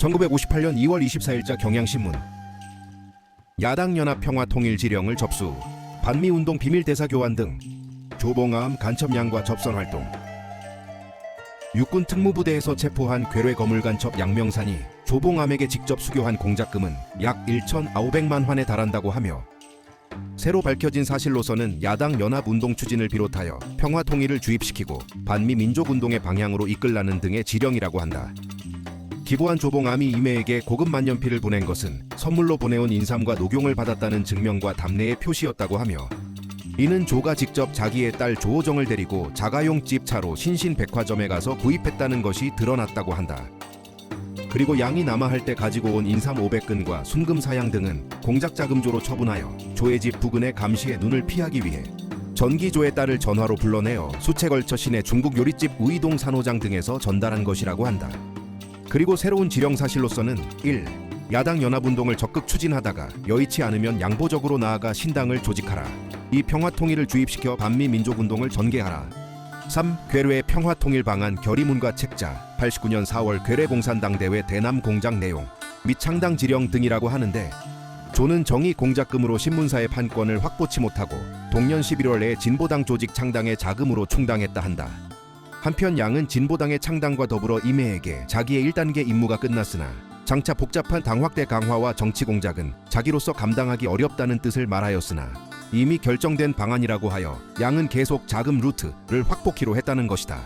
1958년 2월 24일자 경향신문 야당 연합 평화 통일 지령을 접수 반미 운동 비밀 대사 교환 등 조봉암 간첩양과 접선 활동 육군 특무부대에서 체포한 괴뢰 거물 간첩 양명산이 조봉암에게 직접 수교한 공작금은 약 1,900만 환에 달한다고 하며 새로 밝혀진 사실로서는 야당 연합 운동 추진을 비롯하여 평화 통일을 주입시키고 반미 민족 운동의 방향으로 이끌라는 등의 지령이라고 한다. 기부한 조봉암이 이매에게 고급 만년필을 보낸 것은 선물로 보내온 인삼과 녹용을 받았다는 증명과 답례의 표시였다고 하며 이는 조가 직접 자기의 딸 조호정을 데리고 자가용 집차로 신신백화점에 가서 구입했다는 것이 드러났다고 한다. 그리고 양이 남아할 때 가지고 온 인삼 500근과 순금 사양 등은 공작 자금조로 처분하여 조의 집 부근의 감시의 눈을 피하기 위해 전기조의 딸을 전화로 불러내어 수채 걸쳐 시내 중국 요리집 우이동 산호장 등에서 전달한 것이라고 한다. 그리고 새로운 지령 사실로서는 1. 야당 연합운동을 적극 추진하다가 여의치 않으면 양보적으로 나아가 신당을 조직하라. 2. 평화통일을 주입시켜 반미 민족운동을 전개하라. 3. 괴뢰 평화통일 방안 결의문과 책자 89년 4월 괴뢰 공산당 대회 대남 공작 내용 및 창당 지령 등이라고 하는데 조는 정의 공작금으로 신문사의 판권을 확보치 못하고 동년 11월 내에 진보당 조직 창당의 자금으로 충당했다 한다. 한편 양은 진보당의 창당과 더불어 이매에게 자기의 1단계 임무가 끝났으나 장차 복잡한 당 확대 강화와 정치 공작은 자기로서 감당하기 어렵다는 뜻을 말하였으나 이미 결정된 방안이라고 하여 양은 계속 자금 루트를 확보키로 했다는 것이다.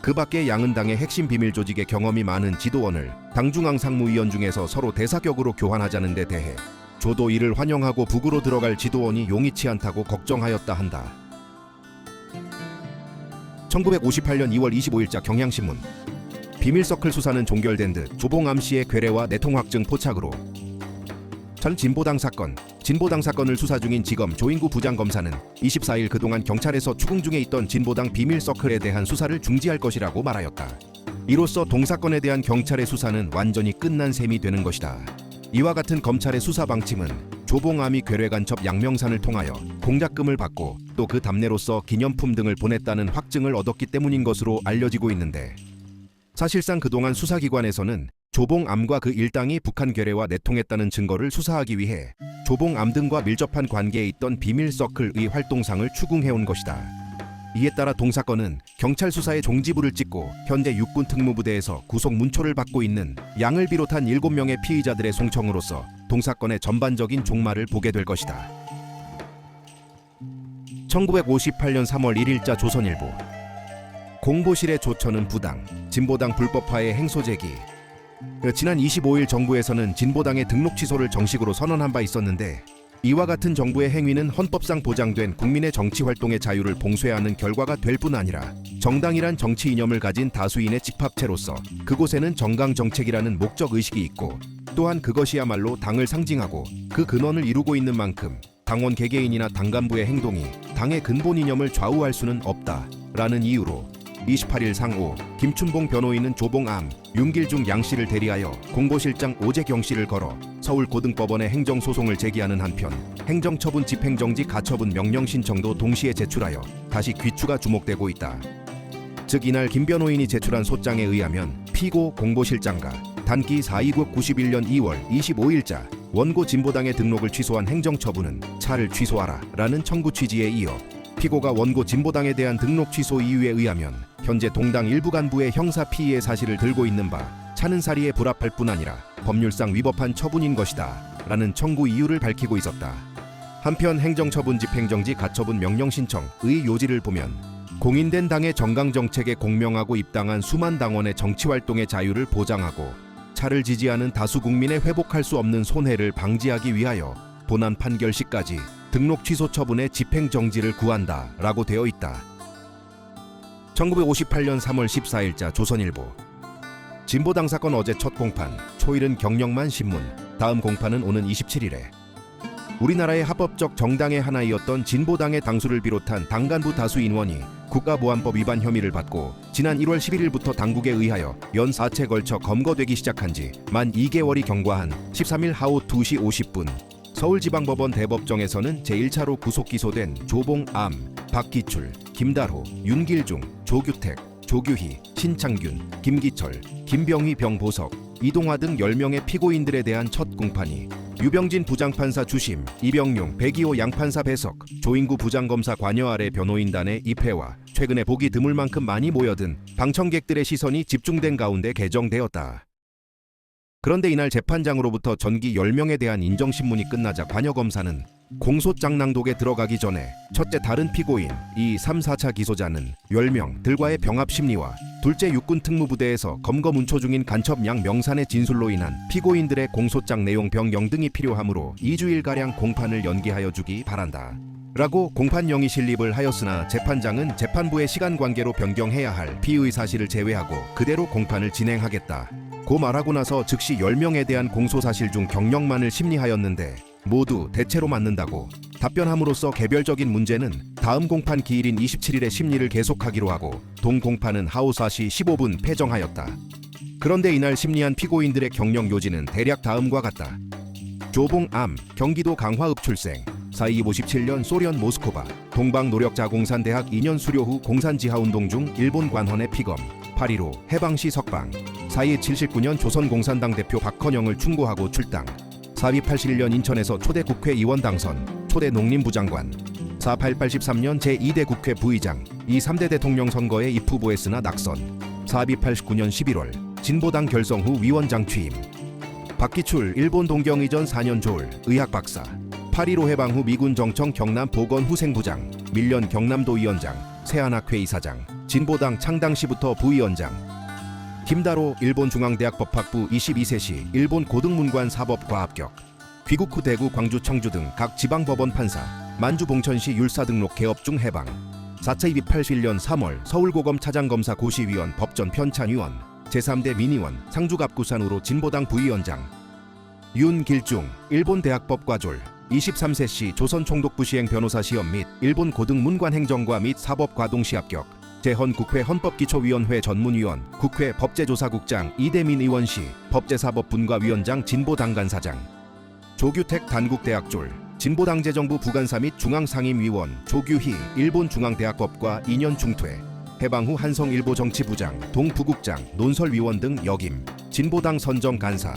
그 밖에 양은 당의 핵심 비밀 조직의 경험이 많은 지도원을 당중앙 상무위원 중에서 서로 대사격으로 교환하자는 데 대해 조도 이를 환영하고 북으로 들어갈 지도원이 용이치 않다고 걱정하였다 한다. 1958년 2월 25일자 경향신문 비밀 서클 수사는 종결된 듯 조봉암 씨의 괴뢰와 내통 확증 포착으로 전 진보당 사건 진보당 사건을 수사 중인 지검 조인구 부장검사는 24일 그동안 경찰에서 추궁 중에 있던 진보당 비밀 서클에 대한 수사를 중지할 것이라고 말하였다. 이로써 동사건에 대한 경찰의 수사는 완전히 끝난 셈이 되는 것이다. 이와 같은 검찰의 수사 방침은 조봉암이 괴뢰간첩 양명산을 통하여 공작금을 받고 또그 답례로서 기념품 등을 보냈다는 확증을 얻었기 때문인 것으로 알려지고 있는데 사실상 그동안 수사기관에서는 조봉암과 그 일당이 북한 괴뢰와 내통했다는 증거를 수사하기 위해 조봉암 등과 밀접한 관계에 있던 비밀 서클의 활동상을 추궁해온 것이다. 이에 따라 동사건은 경찰 수사의 종지부를 찍고 현재 육군 특무부대에서 구속 문초를 받고 있는 양을 비롯한 7명의 피의자들의 송청으로서 동사건의 전반적인 종말을 보게 될 것이다. 1958년 3월 1일자 조선일보 공보실의 조처는 부당, 진보당 불법화의 행소 제기. 지난 25일 정부에서는 진보당의 등록 취소를 정식으로 선언한 바 있었는데 이와 같은 정부의 행위는 헌법상 보장된 국민의 정치 활동의 자유를 봉쇄하는 결과가 될 뿐 아니라 정당이란 정치 이념을 가진 다수인의 집합체로서 그곳에는 정강 정책이라는 목적 의식이 있고 또한 그것이야말로 당을 상징하고 그 근원을 이루고 있는 만큼 당원 개개인이나 당 간부의 행동이 당의 근본 이념을 좌우할 수는 없다라는 이유로 28일 상오 김춘봉 변호인은 조봉암, 윤길중 양 씨를 대리하여 공보실장 오재경 씨를 걸어 서울고등법원에 행정소송을 제기하는 한편 행정처분 집행정지 가처분 명령 신청도 동시에 제출하여 다시 귀추가 주목되고 있다. 즉 이날 김 변호인이 제출한 소장에 의하면 피고 공보실장과 단기 4.29 91년 2월 25일자 원고 진보당의 등록을 취소한 행정처분은 차를 취소하라 라는 청구 취지에 이어 피고가 원고 진보당에 대한 등록 취소 이유에 의하면 현재 동당 일부 간부의 형사 피의의 사실을 들고 있는 바 차는 사리에 불합할 뿐 아니라 법률상 위법한 처분인 것이다 라는 청구 이유를 밝히고 있었다. 한편 행정처분 집행정지 가처분 명령 신청의 요지를 보면 공인된 당의 정강 정책에 공명하고 입당한 수만 당원의 정치 활동의 자유를 보장하고 차를 지지하는 다수 국민의 회복할 수 없는 손해를 방지하기 위하여 본안 판결 시까지 등록 취소 처분의 집행 정지를 구한다 라고 되어 있다. 1958년 3월 14일자 조선일보. 진보당 사건 어제 첫 공판 초일은 경력만 신문 다음 공판은 오는 27일에. 우리나라의 합법적 정당의 하나이었던 진보당의 당수를 비롯한 당 간부 다수 인원이 국가보안법 위반 혐의를 받고 지난 1월 11일부터 당국에 의하여 연 4채 걸쳐 검거되기 시작한 지 만 2개월이 경과한 13일 하오 2시 50분 서울지방법원 대법정에서는 제1차로 구속 기소된 조봉암, 박기출, 김다호, 윤길중, 조규택, 조규희, 신창균, 김기철, 김병희 병보석, 이동화 등 10명의 피고인들에 대한 첫 공판이 유병진 부장판사 주심, 이병용, 백이호 양판사 배석, 조인구 부장검사 관여 아래 변호인단의 입회와 최근에 보기 드물 만큼 많이 모여든 방청객들의 시선이 집중된 가운데 개정되었다. 그런데 이날 재판장으로부터 전기 10명에 대한 인정신문이 끝나자 관여검사는 공소장낭독에 들어가기 전에 첫째 다른 피고인 이 3, 4차 기소자는 10명들과의 병합 심리와 둘째 육군 특무부대에서 검거 운초 중인 간첩 양 명산의 진술로 인한 피고인들의 공소장 내용 변경 등이 필요하므로 2주일가량 공판을 연기하여 주기 바란다. 라고 공판 영의 실립을 하였으나 재판장은 재판부의 시간 관계로 변경해야 할 피의 사실을 제외하고 그대로 공판을 진행하겠다. 고 말하고 나서 즉시 10명에 대한 공소 사실 중 경력만을 심리하였는데 모두 대체로 맞는다고 답변함으로써 개별적인 문제는 다음 공판 기일인 27일에 심리를 계속하기로 하고 동 공판은 하루 4시 15분 폐정하였다. 그런데 이날 심리한 피고인들의 경력 요지는 대략 다음과 같다. 조봉암, 경기도 강화읍 출생, 사이 57년 소련 모스코바, 동방노력자공산대학 2년 수료 후 공산지하운동 중 일본 관헌의 피검, 8.15 해방시 석방, 사이 79년 조선공산당 대표 박헌영을 충고하고 출당, 사위 81년 인천에서 초대 국회의원 당선, 초대 농림부 장관, 4883년 제2대 국회 부의장, 이 3대 대통령 선거에 입후보했으나 낙선, 사비 89년 11월 진보당 결성 후 위원장 취임, 박기출 일본 동경 이전 4년 졸 의학 박사. 8.15 해방 후 미군 정청 경남 보건 후생부장. 밀련 경남도위원장 세안학회 이사장. 진보당 창당 시부터 부위원장 김다로 일본 중앙대학 법학부 22세 시 일본 고등문관 사법과 합격 귀국 후 대구 광주 청주 등 각 지방 법원 판사 만주 봉천시 율사 등록 개업 중 해방 4차 281년 3월 서울고검 차장검사 고시위원 법전 편찬위원 제3대 민의원 상주갑구산으로 진보당 부위원장. 윤길중 일본 대학법과졸 23세 시 조선 총독부 시행 변호사 시험 및 일본 고등 문관 행정과 및 사법과동시 합격 재헌 국회 헌법기초위원회 전문위원 국회 법제조사국장 이대민 의원시 법제사법분과위원장 진보당간사장 조규택 단국대학졸 진보당제정부 부간사 및 중앙상임위원 조규희 일본 중앙대학법과 2년 중퇴 해방 후 한성일보 정치부장, 동부국장, 논설위원 등 역임, 진보당 선정간사,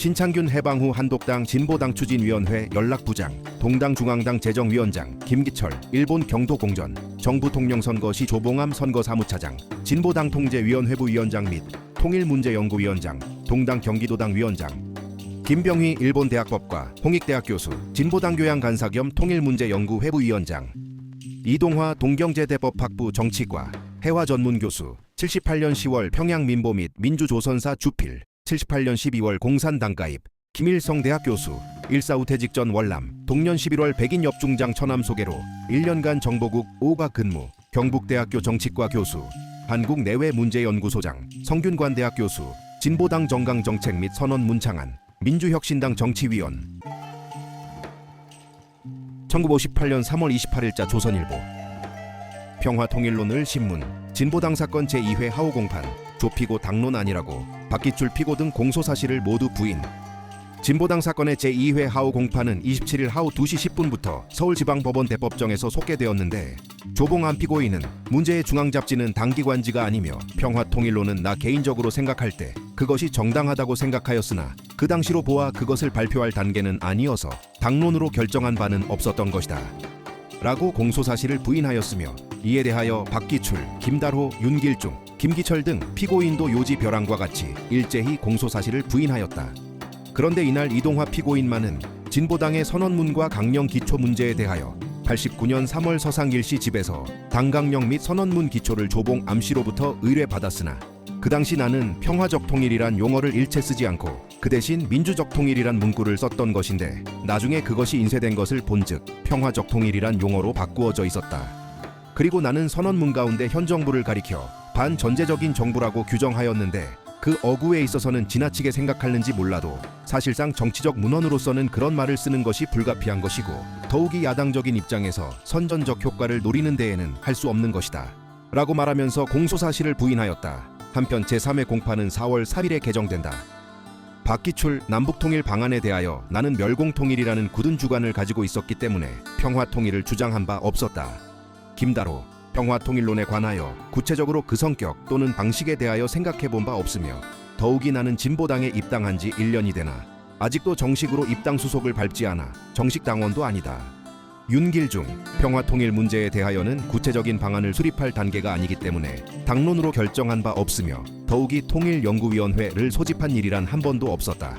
신창균 해방 후 한독당 진보당 추진위원회 연락부장, 동당 중앙당 재정위원장, 김기철 일본 경도공전, 정부 통령 선거 시 조봉암 선거사무차장, 진보당 통제위원회부 위원장 및 통일문제연구위원장, 동당 경기도당 위원장, 김병희 일본 대학법과 홍익대학 교수, 진보당 교양 간사 겸 통일문제연구회부위원장, 이동화 동경제대법학부 정치과 해화 전문 교수 78년 10월 평양 민보 및 민주조선사 주필 78년 12월 공산당 가입 김일성 대학 교수 일사후 퇴직 전 월남 동년 11월 백인 엽중장 처남 소개로 1년간 정보국 5가 근무 경북대학교 정치과 교수 한국 내외 문제 연구소장 성균관 대학 교수 진보당 정강 정책 및 선언 문창안 민주혁신당 정치위원. 1958년 3월 28일자 조선일보. 평화통일론을 신문 진보당 사건 제2회 하호 공판 조피고 당론 아니라고 박기출 피고 등 공소 사실을 모두 부인 진보당 사건의 제2회 하호 공판은 27일 하루 2시 10분부터 서울지방법원 대법정에서 속개되었는데 조봉안 피고인은 문제의 중앙잡지는 당기관지가 아니며 평화통일론은 나 개인적으로 생각할 때 그것이 정당하다고 생각하였으나 그 당시로 보아 그것을 발표할 단계는 아니어서 당론으로 결정한 바는 없었던 것이다. 라고 공소 사실을 부인하였으며 이에 대하여 박기출, 김달호, 윤길중, 김기철 등 피고인도 요지 벼랑과 같이 일제히 공소 사실을 부인하였다. 그런데 이날 이동화 피고인만은 진보당의 선언문과 강령 기초 문제에 대하여 89년 3월 서상 일시 집에서 당강령 및 선언문 기초를 조봉 암씨로부터 의뢰받았으나 그 당시 나는 평화적 통일이란 용어를 일체 쓰지 않고 그 대신 민주적 통일이란 문구를 썼던 것인데 나중에 그것이 인쇄된 것을 본즉 평화적 통일이란 용어로 바꾸어져 있었다. 그리고 나는 선언문 가운데 현 정부를 가리켜 반전제적인 정부라고 규정하였는데 그 어구에 있어서는 지나치게 생각하는지 몰라도 사실상 정치적 문헌으로서는 그런 말을 쓰는 것이 불가피한 것이고 더욱이 야당적인 입장에서 선전적 효과를 노리는 데에는 할 수 없는 것이다. 라고 말하면서 공소사실을 부인하였다. 한편 제3회 공판은 4월 4일에 개정된다. 박기출 남북통일 방안에 대하여 나는 멸공통일이라는 굳은 주관을 가지고 있었기 때문에 평화통일을 주장한 바 없었다. 김다로 평화통일론에 관하여 구체적으로 그 성격 또는 방식에 대하여 생각해 본 바 없으며 더욱이 나는 진보당에 입당한 지 1년이 되나 아직도 정식으로 입당 수속을 밟지 않아 정식 당원도 아니다. 윤길중 평화통일 문제에 대하여는 구체적인 방안을 수립할 단계가 아니기 때문에 당론으로 결정한 바 없으며 더욱이 통일연구위원회를 소집한 일이란 한 번도 없었다.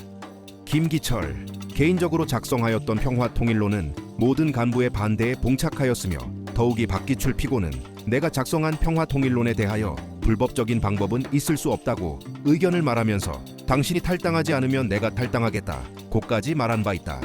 김기철 개인적으로 작성하였던 평화통일론은 모든 간부의 반대에 봉착하였으며 더욱이 박기출 피고는 내가 작성한 평화통일론에 대하여 불법적인 방법은 있을 수 없다고 의견을 말하면서 당신이 탈당하지 않으면 내가 탈당하겠다 고까지 말한 바 있다.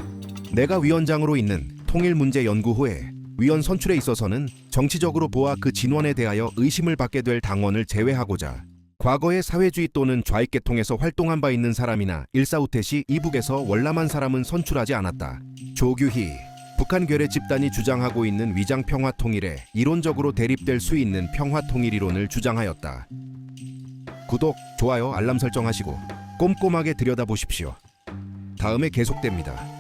내가 위원장으로 있는 통일문제연구호에 위원 선출에 있어서는 정치적으로 보아 그 진원에 대하여 의심을 받게 될 당원을 제외하고자 과거의 사회주의 또는 좌익계통에서 활동한 바 있는 사람이나 일사후퇴 시 이북에서 월남한 사람은 선출하지 않았다. 조규희 북한 괴뢰 집단이 주장하고 있는 위장 평화 통일에 이론적으로 대립될 수 있는 평화 통일 이론을 주장하였다. 구독, 좋아요, 알람 설정하시고 꼼꼼하게 들여다보십시오. 다음에 계속됩니다.